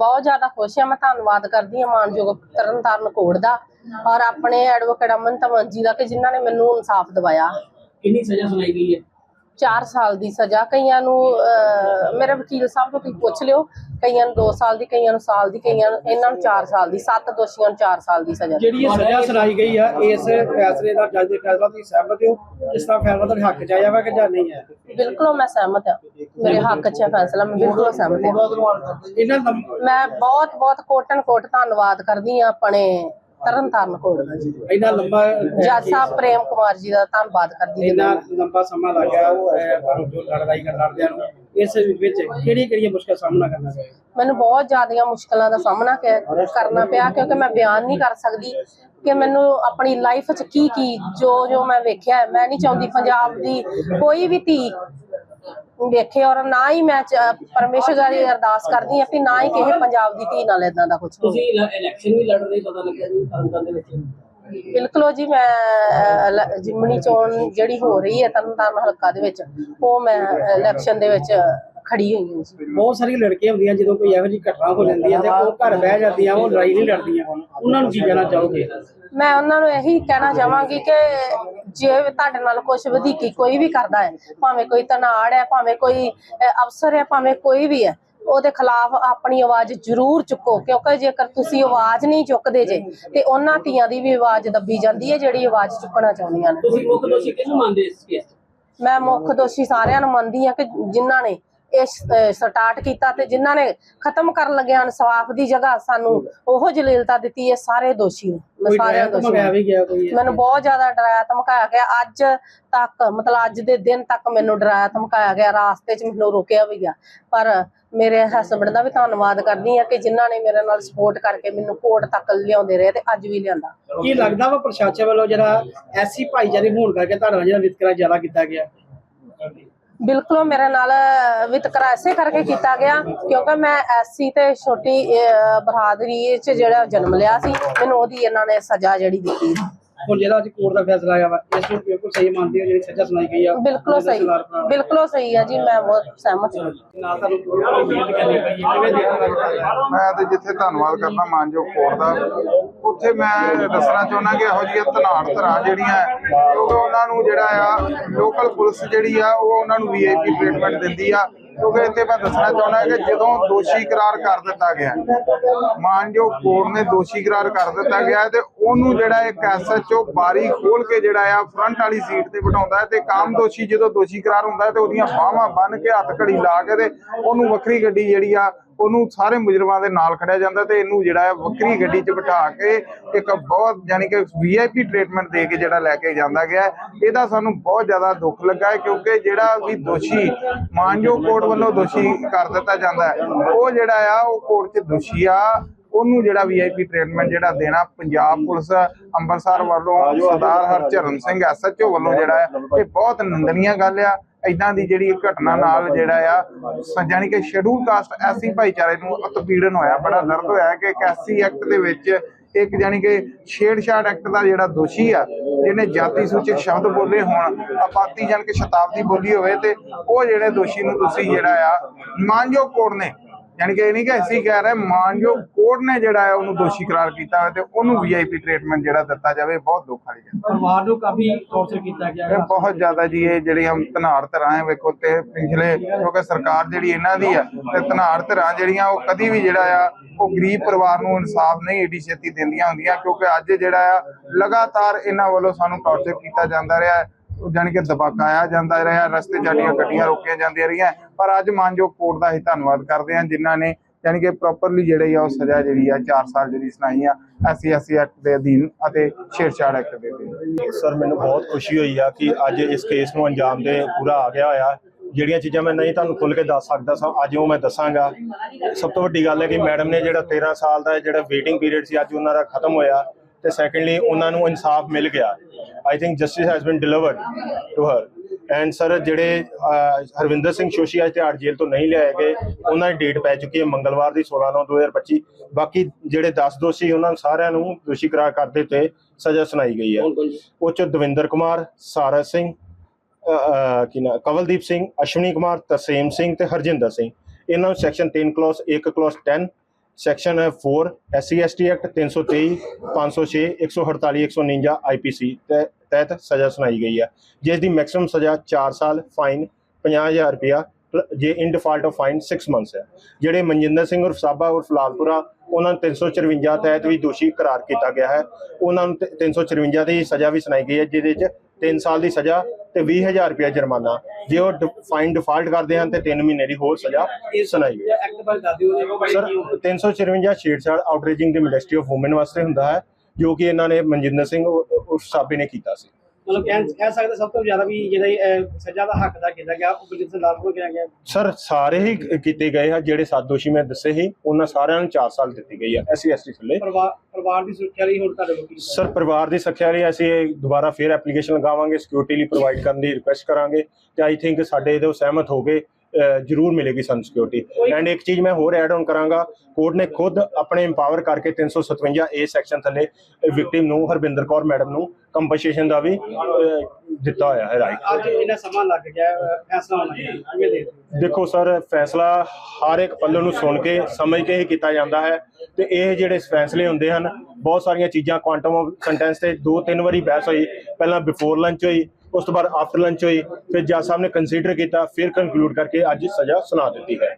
ਬਹੁਤ ਜ਼ਿਆਦਾ ਖੁਸ਼ ਹਾਂ ਮੈਂ ਧੰਨਵਾਦ ਕਰਦੀ ਹਾਂ ਮਾਨਯੋਗ ਤਰਨਤਾਰਨ ਕੋਰਟ ਦਾ ਔਰ ਆਪਣੇ ਐਡਵੋਕੇਟ ਅਮਨ ਤਮੰਜੀ ਦਾ ਕਿ ਜਿਨ੍ਹਾਂ ਨੇ ਮੈਨੂੰ ਇਨਸਾਫ ਦਿਵਾਇਆ। ਕਿੰਨੀ ਸਜ਼ਾ ਸੁਣਾਈ ਗਈ ਹੈ? 4 ਸਾਲ ਦੀ ਸਜ਼ਾ ਕਈਆਂ ਨੂੰ ਮੇਰੇ ਵਕੀਲ ਸਾਹਿਬ ਤੋਂ ਤੁਸੀਂ ਪੁੱਛ ਲਿਓ ਕਈਆਂ ਨੂੰ 2 ਸਾਲ ਦੀ ਕਈਆਂ ਨੂੰ ਸਾਲ ਦੀ ਕਈਆਂ ਨੂੰ ਇਹਨਾਂ ਨੂੰ 4 ਸਾਲ ਦੀ 7 ਦੋਸ਼ੀਆਂ ਨੂੰ 4 ਸਾਲ ਦੀ ਸਜ਼ਾ। ਜਿਹੜੀ ਇਹ ਸਜ਼ਾ ਸੁਣਾਈ ਗਈ ਆ ਇਸ ਫੈਸਲੇ ਦਾ ਜੱਜ ਦੇ ਫੈਸਲਾ ਤੁਸੀਂ ਸਹਿਮਤ ਹੋ? ਇਸ ਤਰ੍ਹਾਂ ਫੈਸਲਾ ਤੁਹਾਡੇ ਹੱਕ ਚ ਆਇਆ ਵਾ ਕਿ ਜਾਂ ਨਹੀਂ ਹੈ ਬਿਲਕੁਲ ਮੈਂ ਸਹਿਮਤ ਹਾਂ। ਮੇਰੇ ਹੱਕ 'ਚ ਹੈ ਫੈਸਲਾ ਮੈਂ ਬਿਲਕੁਲ ਸਹਿਮਤ ਹਾਂ। ਮੈਂ ਬਹੁਤ ਬਹੁਤ ਕੋਟਨ ਕੋਟ ਧੰਨਵਾਦ ਕਰਦੀ ਹਾਂ ਆਪਣੇ ਤਰਨਤਾਰਨ ਜੀ ਇੰਨਾ ਲੰਬਾ ਜੱਜ ਸਾਹਿਬ ਪ੍ਰੇਮ ਕੁਮਾਰ ਜੀ ਦਾ ਧੰਨਵਾਦ ਕਰਦੀ ਹਾਂ। ਇੰਨਾ ਲੰਬਾ ਸਮਾਂ ਲੱਗ ਗਿਆ ਅਹ, ਤੁਹਾਨੂੰ ਜੋ ਲੜਾਈ ਕਰ ਲੜਦਿਆਂ ਨੂੰ ਇਸ ਵਿੱਚ ਕਿਹੜੀ ਕਿਹੜੀ ਮੁਸ਼ਕਲ ਸਾਹਮਣਾ ਕਰਨਾ ਪਿਆ? ਮੈਨੂੰ ਬਹੁਤ ਜ਼ਿਆਦੀਆਂ ਮੁਸ਼ਕਲਾਂ ਦਾ ਸਾਹਮਣਾ ਕਰਨਾ ਪਿਆ ਕਿਉਂਕਿ ਮੈਂ ਬਿਆਨ ਨਹੀਂ ਕਰ ਸਕਦੀ ਕਿ ਮੈਨੂੰ ਆਪਣੀ ਲਾਈਫ 'ਚ ਕੀ ਕੀ ਜੋ ਜੋ ਮੈਂ ਵੇਖਿਆ। ਮੈਂ ਨਹੀਂ ਚਾਹੁੰਦੀ ਪੰਜਾਬ ਦੀ ਕੋਈ ਵੀ ਧੀ ਵੇਖੇ ਔਰ ਨਾ ਹੀ ਮੈਂ ਪਰਮੇਸ਼ਰ ਗਾਰੀ ਅਰਦਾਸ ਕਰਦੀ ਹਾਂ ਕਿ ਨਾ ਹੀ ਕਿਸੇ ਪੰਜਾਬ ਦੀ ਧੀ ਨਾਲ ਇਦਾਂ ਦਾ ਕੁਝ ਤੁਸੀਂ ਇਲੈਕਸ਼ਨ ਵੀ ਲੜ ਰਹੇ ਪਤਾ ਲੱਗਿਆ ਜੀ ਤਰਨਤਾਰਨ ਦੇ ਵਿੱਚ। ਬਿਲਕੁਲ ਜੀ ਮੈਂ ਜਿਮਣੀ ਚੋਣ ਜਿਹੜੀ ਹੋ ਰਹੀ ਹੈ ਤਰਨਤਾਰਨ ਹਲਕਾ ਦੇ ਵਿੱਚ ਉਹ ਮੈਂ ਇਲੈਕਸ਼ਨ ਦੇ ਵਿੱਚ ਖੜੀ ਹੋਈ ਹਾਂ ਜੀ। ਬਹੁਤ ਸਾਰੀਆਂ ਲੜਕੀਆਂ ਹੁੰਦੀਆਂ ਜਦੋਂ ਕੋਈ ਇਹੋ ਜਿਹੀ ਘਟਨਾ ਹੋ ਜਾਂਦੀ ਹੈ ਤੇ ਉਹ ਘਰ ਬਹਿ ਜਾਂਦੀਆਂ ਉਹ ਲੜਾਈ ਨਹੀਂ ਲੜਦੀਆਂ। ਉਹਨਾਂ ਨੂੰ ਕੀ ਕਹਿਣਾ ਚਾਹੋਗੇ? ਮੈਂ ਉਹਨਾਂ ਨੂੰ ਇਹੀ ਕਹਿਣਾ ਚਾਹਾਂਗੀ ਕਿ ਜੇ ਤੁਹਾਡੇ ਨਾਲ ਕੁਝ ਵਧੀਕੀ ਕੋਈ ਵੀ ਕਰਦਾ ਹੈ ਭਾਵੇਂ ਕੋਈ ਤਨਾੜ ਹੈ ਭਾਵੇਂ ਕੋਈ ਅਫਸਰ ਹੈ ਭਾਵੇਂ ਕੋਈ ਵੀ ਹੈ ਉਹਦੇ ਖਿਲਾਫ ਆਪਣੀ ਆਵਾਜ਼ ਜ਼ਰੂਰ ਚੁੱਕੋ ਕਿਉਂਕਿ ਜੇਕਰ ਤੁਸੀਂ ਆਵਾਜ਼ ਨਹੀਂ ਚੁੱਕਦੇ ਜੇ ਤੇ ਉਹਨਾਂ ਧੀਆਂ ਦੀ ਵੀ ਆਵਾਜ਼ ਦੱਬੀ ਜਾਂਦੀ ਹੈ ਜਿਹੜੀ ਆਵਾਜ਼ ਚੁੱਕਣਾ ਚਾਹੁੰਦੀਆਂ ਨੇ। ਤੁਸੀਂ ਮੁੱਖ ਦੋਸ਼ੀ ਕਿਹਨੂੰ ਮੰਨਦੇ ਇਸ ਕੇਸ ਮੈਂ ਮੁੱਖ ਦੋਸ਼ੀ ਸਾਰਿਆਂ ਨੂੰ ਮੰਨਦੀ ਹਾਂ ਕਿ ਜਿਨ੍ਹਾਂ ਨੇ ਇਹ ਸਟਾਰਟ ਕੀਤਾ ਤੇ ਜਿਨ੍ਹਾਂ ਨੇ ਖਤਮ ਕਰਨ ਲੱਗਿਆ ਇਨਸਾਫ ਦੀ ਜਗ੍ਹਾ ਸਾਨੂੰ ਉਹ ਜਲੀਲਤਾ ਦਿੱਤੀ ਹੈ ਸਾਰੇ ਦੋਸ਼ੀ ਨੇ। ਸਾਰਿਆਂ ਦੋਸ਼ੀ ਮੈਨੂੰ ਬਹੁਤ ਜ਼ਿਆਦਾ ਡਰਾਇਆ ਧਮਕਾਇਆ ਗਿਆ। ਅੱਜ ਤੱਕ ਮਤਲਬ ਅੱਜ ਦੇ ਦਿਨ ਤੱਕ ਮੈਨੂੰ ਡਰਾਇਆ ਧਮਕਾਇਆ ਗਿਆ। ਰਾਸਤੇ 'ਚ ਮੈਨੂੰ ਰੋਕਿਆ ਵੀ ਗਿਆ। ਪਰ ਮੇਰੇ ਹਸਬੰਡ ਦਾ ਵੀ ਧੰਨਵਾਦ ਕਰਦੀ ਹਾਂ ਕਿ ਜਿਨ੍ਹਾਂ ਨੇ ਮੇਰੇ ਨਾਲ ਸਪੋਰਟ ਕਰਕੇ ਮੈਨੂੰ ਕੋਰਟ ਤੱਕ ਲਿਆਉਂਦੇ ਰਹੇ ਤੇ ਅੱਜ ਵੀ ਲਿਆਂਦਾ। ਕੀ ਲੱਗਦਾ ਵਾ ਪ੍ਰਸ਼ਾਸਨ ਵੱਲੋਂ ਜਿਹੜਾ ਐਸੀ ਭਾਈਚਾਰੇ ਹੋਣ ਕਰਕੇ ਤੁਹਾਡਾ ਜਿਹੜਾ ਵਿਤਕਰਾ ਜ਼ਿਆਦਾ ਕੀਤਾ ਗਿਆ? ਬਿਲਕੁਲ ਮੇਰੇ ਨਾਲ ਵਿਤਕਰਾ ਐਸੇ ਕਰਕੇ ਕੀਤਾ ਗਿਆ ਕਿਉਂਕਿ ਮੈਂ ਐਸਸੀ ਤੇ ਛੋਟੀ ਅਹ, ਬਰਾਦਰੀ ਚ ਜਿਹੜਾ ਜਨਮ ਲਿਆ ਸੀ ਮੈਨੂੰ ਉਹਦੀ ਇਹਨਾਂ ਨੇ ਸਜ਼ਾ ਜਿਹੜੀ ਦਿੱਤੀ। ਹੁਣ ਜਿਹੜਾ ਅੱਜ ਕੋਰਟ ਦਾ ਫੈਸਲਾ ਆਇਆ ਵਾ ਇਸ ਨੂੰ ਬਿਲਕੁਲ ਸਹੀ ਮੰਨਦੇ ਹੋ ਜਿਹੜੀ ਸਜ਼ਾ ਸੁਣਾਈ ਗਈ ਆ ਬਿਲਕੁਲ ਉਹਦਾ ਸਹੀ ਸਰਦਾਰ ਭਰਾ। ਬਿਲਕੁਲ ਸਹੀ ਹੈ ਜੀ ਮੈਂ ਬਹੁਤ ਸਹਿਮਤ ਹਾਂ। ਨਾਲ ਤੁਹਾਨੂੰ ਕੋਈ ਮਿਹਨਤ ਕਰਨੀ ਪਈ ਹੈ ਕਿਵੇਂ ਦੇਖਣਾ ਲੱਗਦਾ ਮੈਂ ਤੇ ਜਿੱਥੇ ਧੰਨਵਾਦ ਕਰਦਾ ਮਾਨਯੋਗ ਕੋਰਟ ਦਾ ਉੱਥੇ ਮੈਂ ਦੱਸਣਾ ਚਾਹੁੰਦਾ ਕਿ ਇਹੋ ਜਿਹੀਆਂ ਧਨਾੜ ਧਰਾਂ ਜਿਹੜੀਆਂ ਕਿਉਂਕਿ ਉਹਨਾਂ ਨੂੰ ਜਿਹੜਾ ਆ ਲੋਕਲ ਪੁਲਿਸ ਜਿਹੜੀ ਆ ਉਹ ਉਹਨਾਂ ਨੂੰ ਵੀਆਈਪੀ ਟ੍ਰੀਟਮੈਂਟ ਦਿੰਦੀ ਆ। ਕਿਉਂਕਿ ਇੱਥੇ ਮੈਂ ਦੱਸਣਾ ਚਾਹੁੰਦਾ ਕਿ ਜਦੋਂ ਦੋਸ਼ੀ ਕਰਾਰ ਕਰ ਦਿੱਤਾ ਗਿਆ, ਮਾਨਯੋਗ ਕੋਰਟ ਨੇ ਦੋਸ਼ੀ ਕਰਾਰ ਕਰ ਦਿੱਤਾ ਗਿਆ ਤੇ ਉਹਨੂੰ ਜਿਹੜਾ ਇੱਕ ਐਸਐਚਓ ਬਾਰੀ ਖੋਲ ਕੇ ਜਿਹੜਾ ਆ ਫਰੰਟ ਵਾਲੀ ਸੀਟ ਤੇ ਬਿਠਾਉਂਦਾ ਹੈ ਤੇ ਕਾਮ ਦੋਸ਼ੀ ਜਦੋਂ ਦੋਸ਼ੀ ਕਰਾਰ ਹੁੰਦਾ ਹੈ ਤੇ ਉਹਦੀਆਂ ਬਾਹਾਂ ਬੰਨ ਕੇ ਹੱਥ ਘੜੀ ਲਾ ਕੇ ਤੇ ਉਹਨੂੰ ਵੱਖਰੀ ਗੱਡੀ ਜਿਹੜੀ ਆ ਉਹਨੂੰ ਸਾਰੇ ਮੁਜਰਮਾਂ ਦੇ ਨਾਲ ਖੜਿਆ ਜਾਂਦਾ ਤੇ ਇਹਨੂੰ ਜਿਹੜਾ ਹੈ ਵੱਖਰੀ ਗੱਡੀ 'ਚ ਬਿਠਾ ਕੇ ਇੱਕ ਬਹੁਤ ਯਾਨੀ ਕਿ ਵੀਆਈਪੀ ਟ੍ਰੀਟਮੈਂਟ ਦੇ ਕੇ ਜਿਹੜਾ ਲੈ ਕੇ ਜਾਂਦਾ ਗਿਆ ਇਹਦਾ ਸਾਨੂੰ ਬਹੁਤ ਜ਼ਿਆਦਾ ਦੁੱਖ ਲੱਗਾ ਹੈ ਕਿਉਂਕਿ ਜਿਹੜਾ ਵੀ ਦੋਸ਼ੀ ਮਾਨਯੋਗ ਕੋਰਟ ਵੱਲੋਂ ਦੋਸ਼ੀ ਕਰ ਦਿੱਤਾ ਜਾਂਦਾ ਹੈ, ਉਹ ਜਿਹੜਾ ਆ, ਉਹ ਕੋਰਟ 'ਚ ਦੋਸ਼ੀ ਆ। ਉਹਨੂੰ ਜਿਹੜਾ ਵੀਆਈਪੀ ਟ੍ਰੀਟਮੈਂਟ ਜਿਹੜਾ ਦੇਣਾ ਪੰਜਾਬ ਪੁਲਿਸ ਅੰਮ੍ਰਿਤਸਰ ਵੱਲੋਂ ਸਰਦਾਰ ਹਰਚਰਨ ਸਿੰਘ ਐਸਐਚਓ ਵੱਲੋਂ ਜਿਹੜਾ ਇਹ ਬਹੁਤ ਨਿੰਦਣੀय ਗੱਲ ਆ। ਇਦਾਂ ਦੀ ਜਿਹੜੀ ਘਟਨਾ ਨਾਲ ਜਿਹੜਾ ਆ ਜਾਣੀ ਕਿ ਸ਼ੈਡਿਊਲ ਕਾਸਟ ਐਸੀ ਭਾਈਚਾਰੇ ਨੂੰ ਉਤਪੀੜਨ ਹੋਇਆ ਬੜਾ ਦਰਦ ਹੋਇਆ ਕਿ ਇੱਕ ਐਸੀ ਐਕਟ ਦੇ ਵਿੱਚ ਇੱਕ ਜਾਣੀ ਕਿ ਛੇੜਛਾੜ ਐਕਟ ਦਾ ਜਿਹੜਾ ਦੋਸ਼ੀ ਆ ਜਿਹਨੇ ਜਾਤੀ ਸੂਚਕ ਸ਼ਬਦ ਬੋਲੇ ਹੋਣ ਆਪਾਤੀ ਜਾਣ ਕੇ ਸ਼ਤਾਬਦੀ ਬੋਲੀ ਹੋਵੇ ਤੇ ਉਹ ਜਿਹੜੇ ਦੋਸ਼ੀ ਨੂੰ ਤੁਸੀਂ ਜਿਹੜਾ ਆ ਮਾਨਯੋਗ ਕੋਰਟ ਨੇ ਯਾਨੀ ਕਿ ਇਹ ਨਹੀਂ ਕਿ ਅਸੀਂ ਕਹਿ ਰਹੇ ਮਾਨਯੋਗ ਕੋਰਟ ਨੇ ਜਿਹੜਾ ਹੈ ਉਹਨੂੰ ਦੋਸ਼ੀ ਕਰਾਰ ਕੀਤਾ ਤੇ ਉਹਨੂੰ ਵੀਆਈਪੀ ਟ੍ਰੀਟਮੈਂਟ ਜਿਹੜਾ ਦਿੱਤਾ ਜਾਵੇ ਬਹੁਤ ਦੁੱਖ ਵਾਲੀ ਗੱਲ ਹੈ। ਪਰਿਵਾਰ ਨੂੰ ਕਾਫੀ ਟੌਰਚਰ ਕੀਤਾ ਗਿਆ ਇਹ ਬਹੁਤ ਜ਼ਿਆਦਾ ਜੀ ਇਹ ਜਿਹੜੀ ਹਮ ਧਨਾੜ ਧਰਾਂ ਹੈ ਵੇਖੋ ਤੇ ਪਿਛਲੇ ਕਿਉਂਕਿ ਸਰਕਾਰ ਜਿਹੜੀ ਇਹਨਾਂ ਦੀ ਆ ਤੇ ਧਨਾੜ ਧਰਾਂ ਜਿਹੜੀਆਂ ਉਹ ਕਦੀ ਵੀ ਜਿਹੜਾ ਆ ਉਹ ਗਰੀਬ ਪਰਿਵਾਰ ਨੂੰ ਇਨਸਾਫ ਨਹੀਂ ਏਡੀ ਛੇਤੀ ਦਿੰਦੀਆਂ ਹੁੰਦੀਆਂ ਕਿਉਂਕਿ ਅੱਜ ਜਿਹੜਾ ਆ ਲਗਾਤਾਰ ਇਹਨਾਂ ਵੱਲੋਂ ਸਾਨੂੰ ਟੌਰਚਰ ਕੀਤਾ ਜਾਂਦਾ ਰਿਹਾ ਹੈ। ਉਹ ਜਾਣੀ ਕਿ ਦਬਾਕਾਇਆ ਜਾਂਦਾ ਰਿਹਾ, ਰਸਤੇ 'ਚ ਗੱਡੀਆਂ ਰੋਕੀਆਂ ਜਾਂਦੀਆਂ ਰਹੀਆਂ। ਪਰ ਅੱਜ ਮਾਨਯੋਗ ਕੋਰਟ ਦਾ ਹੀ ਧੰਨਵਾਦ ਕਰਦੇ ਹਾਂ, ਜਿਨ੍ਹਾਂ ਨੇ ਯਾਨੀ ਕਿ ਪ੍ਰੋਪਰਲੀ ਜਿਹੜੇ ਆ ਉਹ ਸਜ਼ਾ ਜਿਹੜੀ ਆ 4 ਸਾਲ ਜਿਹੜੀ ਸੁਣਾਈ ਆ ਐਸਸੀ ਐਸਸੀ ਐਕਟ ਦੇ ਅਧੀਨ ਅਤੇ ਛੇੜਛਾੜ ਐਕਟ ਦੇ ਅਧੀਨ। ਸਰ ਮੈਨੂੰ ਬਹੁਤ ਖੁਸ਼ੀ ਹੋਈ ਆ ਕਿ ਅੱਜ ਇਸ ਕੇਸ ਨੂੰ ਅੰਜਾਮ ਦੇ ਪੂਰਾ ਆ ਗਿਆ ਹੋਇਆ। ਜਿਹੜੀਆਂ ਚੀਜ਼ਾਂ ਮੈਂ ਨਹੀਂ ਤੁਹਾਨੂੰ ਖੁੱਲ ਕੇ ਦੱਸ ਸਕਦਾ ਸਾਂ ਅੱਜ ਉਹ ਮੈਂ ਦੱਸਾਂਗਾ। ਸਭ ਤੋਂ ਵੱਡੀ ਗੱਲ ਹੈ ਕਿ ਮੈਡਮ ਨੇ ਜਿਹੜਾ 13 ਸਾਲ ਦਾ ਜਿਹੜਾ ਵੇਟਿੰਗ ਪੀਰੀਅਡ ਸੀ, ਅੱਜ ਉਹਨਾਂ ਦਾ ਖਤਮ ਹੋਇਆ। ਤੇ ਸੈਕੰਡਲੀ ਉਹਨਾਂ ਨੂੰ ਇਨਸਾਫ ਮਿਲ ਗਿਆ। I think justice has been delivered to her and sir ਜਿਹੜੇ ਹਰਵਿੰਦਰ ਸਿੰਘ ਸ਼ੋਸ਼ੀ ਅੱਜ ਤਿਹਾੜ ਜੇਲ੍ਹ ਤੋਂ ਨਹੀਂ ਲਿਆਏ ਗਏ ਉਹਨਾਂ ਦੀ ਡੇਟ ਪੈ ਚੁੱਕੀ ਹੈ ਮੰਗਲਵਾਰ ਦੀ 16 9 2025 ਬਾਕੀ ਜਿਹੜੇ 10 ਦੋਸ਼ੀ ਉਹਨਾਂ ਨੂੰ ਸਾਰਿਆਂ ਨੂੰ ਦੋਸ਼ੀ ਕਰਾਰ ਕਰ ਦਿੱਤੇ ਸਜ਼ਾ ਸੁਣਾਈ ਗਈ ਹੈ। ਉਹ 'ਚ ਦਵਿੰਦਰ ਕੁਮਾਰ ਸਾਰਾ ਸਿੰਘ ਕੀ ਨਾ ਕਵਲਦੀਪ ਸਿੰਘ ਅਸ਼ਵਨੀ ਕੁਮਾਰ ਤਰਸੇਮ ਸਿੰਘ ਤੇ ਹਰਜਿੰਦਰ ਸਿੰਘ। ਇਹਨਾਂ ਨੂੰ ਸੈਕਸ਼ਨ 3 ਕਲੋਸ 1 ਕਲੋਸ 10 ਸੈਕਸ਼ਨ ਹੈ 4 ਐਸਸੀ ਐਸਟੀ ਐਕਟ 323 506 148 149 ਆਈਪੀਸੀ ਤਹਿਤ ਸਜ਼ਾ ਸੁਣਾਈ ਗਈ ਹੈ। ਜਿਸ ਦੀ ਮੈਕਸਿਮਮ ਸਜ਼ਾ 4 ਸਾਲ ਫਾਈਨ 50000 ਰੁਪਇਆ ਜੇ in default of fine 6 months ਹੈ। ਜਿਹੜੇ ਮਨਜਿੰਦਰ ਸਿੰਘ ਉਰਫ ਸਾਬਾ ਉਰਫ ਲਾਲਪੁਰਾ, ਉਹਨਾਂ ਨੂੰ 354 ਤਹਿਤ ਵੀ ਦੋਸ਼ੀ ਕਰਾਰ ਕੀਤਾ ਗਿਆ ਹੈ। ਉਹਨਾਂ ਨੂੰ ਤ- 354 ਦੀ ਸਜ਼ਾ ਵੀ ਸੁਣਾਈ ਗਈ ਹੈ, ਜਿਹਦੇ ਵਿੱਚ 3 ਸਾਲ ਦੀ ਸਜ਼ਾ ਤੇ 20000 ਰੁਪਇਆ ਜੁਰਮਾਨਾ। ਜੇ ਉਹ ਫਾਈਨ ਡਿਫਾਲਟ ਕਰਦੇ ਹਨ ਤੇ 3 ਮਹੀਨੇ ਦੀ ਹੋਰ ਸਜ਼ਾ ਸੁਣਾਈ ਗਈ। ਸਰ 354 ਛੇੜਛਾੜ outraging the modesty of woman ਵਾਸਤੇ ਹੁੰਦਾ ਹੈ ਜੋ ਕਿ ਇਹਨਾਂ ਨੇ ਮਨਜਿੰਦਰ ਸਿੰਘ ਉਰਫ ਸਾਬੇ ਨੇ ਕੀਤਾ ਸੀ। ਮਤਲਬ ਕਹਿ ਕਹਿ ਸਕਦੇ ਸਭ ਤੋਂ ਜ਼ਿਆਦਾ ਵੀ ਜਿਹੜਾ ਇਹ, ਅਹ, ਸਜ਼ਾ ਦਾ ਹੱਕ ਦਾ ਕੀਤਾ ਗਿਆ? ਉਹ ਬਲਜਿੰਦਰ ਲਾਲ ਕੋਲ ਕਿਹਾ ਗਿਆ? ਸਰ ਸਾਰੇ ਹੀ ਕੀਤੇ ਗਏ ਆ ਜਿਹੜੇ ਸੱਤ ਦੋਸ਼ੀ ਮੈਂ ਦੱਸੇ ਸੀ ਉਹਨਾਂ ਸਾਰਿਆਂ ਨੂੰ 4 ਸਾਲ ਦਿੱਤੀ ਗਈ ਹੈ ਐਸਸੀ ਐਸਟੀ ਥੱਲੇ। ਪਰਿਵਾਰ ਪਰਿਵਾਰ ਦੀ ਸੁਰੱਖਿਆ ਲਈ ਹੁਣ ਤੁਹਾਡੇ ਕੋਲ ਕੀ ਸਰ ਪਰਿਵਾਰ ਦੀ ਸੁਰੱਖਿਆ ਲਈ ਅਸੀਂ ਇਹ ਦੁਬਾਰਾ ਫੇਰ ਐਪਲੀਕੇਸ਼ਨ ਲਗਾਵਾਂਗੇ ਸਿਕਿਉਰਿਟੀ ਲਈ ਪ੍ਰੋਵਾਈਡ ਕਰਨ ਦੀ ਰਿਕੁਐਸਟ ਕਰਾਂਗੇ ਤੇ ਆਈ ਥਿੰਕ ਸਾਡੇ ਇਹਦੇ ਸਹਿਮਤ ਹੋ ਗਏ। ਜ਼ਰੂਰ ਮਿਲੇਗੀ ਸਾਨੂੰ ਸਿਕਿਉਰਿਟੀ ਐਂਡ ਇੱਕ ਚੀਜ਼ ਮੈਂ ਹੋਰ ਐਡ ਆਨ ਕਰਾਂਗਾ ਕੋਰਟ ਨੇ ਖੁਦ ਆਪਣੇ ਇੰਪਾਵਰ ਕਰਕੇ 357 ਏ ਸੈਕਸ਼ਨ ਥੱਲੇ ਵਿਕਟਿਮ ਨੂੰ ਹਰਬਿੰਦਰ ਕੌਰ ਮੈਡਮ ਨੂੰ ਕੰਪਨਸੇਸ਼ਨ ਦਾ ਵੀ ਦਿੱਤਾ ਹੋਇਆ ਹੈ ਰਾਈਟ ਅੱਜ ਇੰਨਾ ਸਮਾਂ ਲੱਗ ਗਿਆ ਫੈਸਲਾ ਹੋਣਾ ਹੈ? ਦੇਖੋ ਸਰ ਫੈਸਲਾ ਹਰ ਇੱਕ ਪੱਲੇ ਨੂੰ ਸੁਣ ਕੇ ਸਮਝ ਕੇ ਹੀ ਕੀਤਾ ਜਾਂਦਾ ਹੈ। ਤੇ ਇਹ ਜਿਹੜੇ ਫੈਸਲੇ ਹੁੰਦੇ ਹਨ ਬਹੁਤ ਸਾਰੀਆਂ ਚੀਜ਼ਾਂ ਕੁਆਂਟਮ ਆਫ ਸੈਂਟੈਂਸ ਤੇ ਦੋ ਤਿੰਨ ਵਾਰੀ ਬਹਿਸ ਹੋਈ ਪਹਿਲਾਂ ਬਿਫੋਰ ਲੰਚ ਹੋਈ ਉਸ ਤੋਂ ਬਾਅਦ ਆਫਟਰ ਲੰਚ ਹੋਈ, ਫਿਰ ਜੱਜ ਸਾਹਿਬ ਨੇ ਕੰਸੀਡਰ ਕੀਤਾ, ਫਿਰ ਕਨਕਲੂਡ ਕਰਕੇ ਅੱਜ ਸਜ਼ਾ ਸੁਣਾ ਦਿੱਤੀ ਹੈ।